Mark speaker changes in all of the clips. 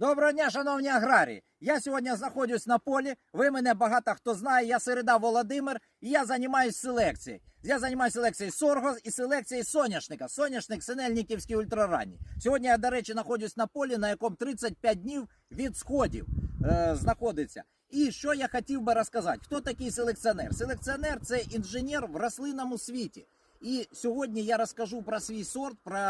Speaker 1: Доброго дня, шановні аграрії! Я сьогодні знаходжусь на полі. Ви мене багато хто знає. Я Середа Володимир і я займаюся селекцією. Я займаюся селекцією сорго і селекцією соняшника. Соняшник Синельниківський ультраранній. Сьогодні я, до речі, знаходжусь на полі, на якому 35 днів від сходів е, знаходиться. І що я хотів би розказати? Хто такий селекціонер? Селекціонер це інженер в рослинному світі. І сьогодні я розкажу про свій сорт, про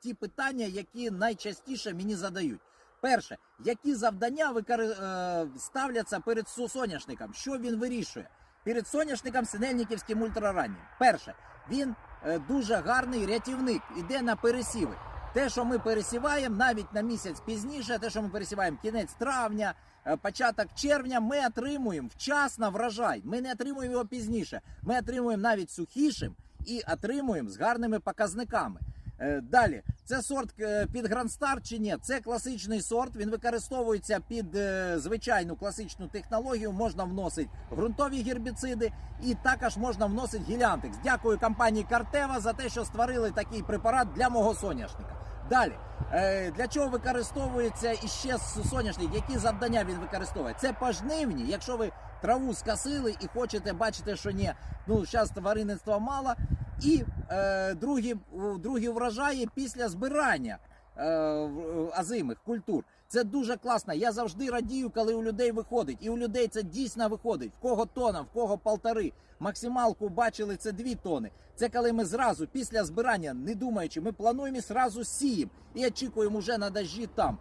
Speaker 1: ті питання, які найчастіше мені задають. Перше, які завдання е, ставляться перед соняшником? Що він вирішує? Перед соняшником синельниківським ультрараннім. Перше, він е, дуже гарний рятівник, іде на пересіви. Те, що ми пересіваємо навіть на місяць пізніше, те, що ми пересіваємо кінець травня, е, початок червня, ми отримуємо вчасно врожай. Ми не отримуємо його пізніше. Ми отримуємо навіть сухішим і отримуємо з гарними показниками. Е, Далі, це сорт е, під Грандстар чи ні? Це класичний сорт. Він використовується під е, звичайну класичну технологію. Можна вносити ґрунтові гербіциди і також можна вносити гілянтекс. Дякую компанії Картева за те, що створили такий препарат для мого соняшника. Далі, для чого використовується іще соняшник? Які завдання він використовує? Це пожнивні. Якщо ви траву скосили і хочете бачити, що ні, ну зараз тваринництва мало. І е, другі, другі врожаї після збирання е, в- озимих культур. Це дуже класно. Я завжди радію, коли у людей виходить. І у людей це дійсно виходить. В кого тона, в кого полтори. Максималку бачили це дві тони. Це коли ми зразу після збирання, не думаючи, ми плануємо і зразу сіємо і очікуємо вже на дожді там.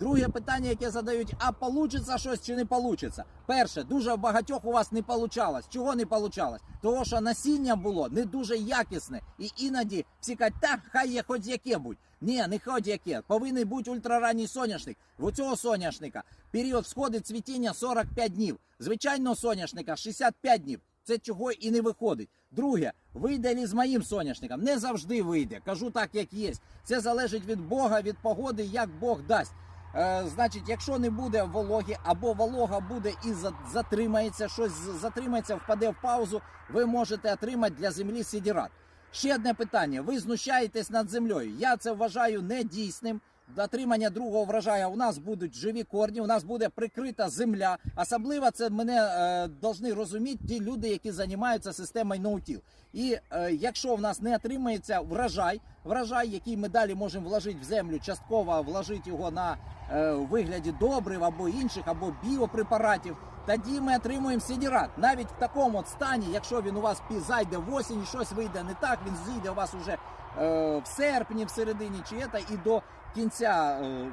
Speaker 1: Друге питання, яке задають: а получиться щось чи не получиться? Перше, дуже багатьох у вас не получалось. Чого не получалось? Того, що насіння було не дуже якісне, і іноді всі кажуть, та хай є хоч яке будь. Ні, не хоч яке. Повинен бути ультраранній соняшник. В цього соняшника період сходу цвітіння 45 днів. Звичайного соняшника 65 днів. Це чого і не виходить. Друге, вийде ли з моїм соняшником? Не завжди вийде. Кажу так, як є. Це залежить від Бога, від погоди, як Бог дасть. Е, значить, якщо не буде вологи, або волога буде і за- затримається, щось затримається, впаде в паузу, ви можете отримати для землі сідірат. Ще одне питання: ви знущаєтесь над землею. Я це вважаю недійсним. Отримання другого врожаю у нас будуть живі корні, у нас буде прикрита земля. Особливо це мене е, повинні розуміти ті люди, які займаються системою ноутіл. І е, якщо в нас не отримається врожай, врожай, який ми далі можемо вложити в землю, частково вложити його на е, вигляді добрив або інших, або біопрепаратів, тоді ми отримуємо сідірат. Навіть в такому от стані, якщо він у вас зайде в осінь, щось вийде не так, він зійде у вас уже е, в серпні, в середині чи це, і до кінця е,